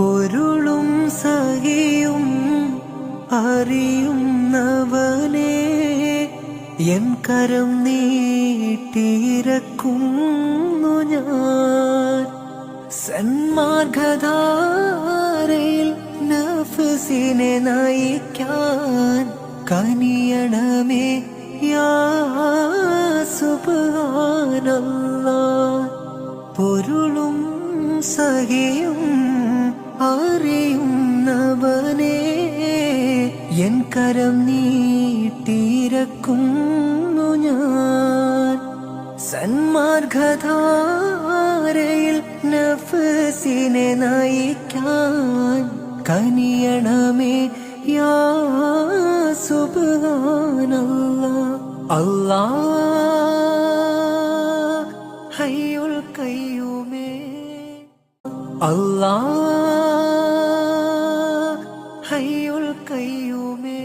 പൊരുളും സഹിയും അറിയുന്നവനെ എൻ കരം നീട്ടിയിരക്കുന്നു ഞാൻ. സന്മാർഗധാരയിൽ നഫ്സിനെ നയിക്കാൻ കനിയണമേ യാ സുബ്ഹാനല്ലാ പൊരുളും സഹിയും അറിയുന്നവനെ എൻ കരം നീട്ടിരക്കുന്നു ഞാൻ. സന്മാർഗധാരയിൽ നഫസിനെ നയിക്കാൻ കനിയണമേ യാ സുബാനല്ല അല്ലാ. ഹയ്യുൽ കയ്യുമേ അല്ലാ. കയ്യൂമേ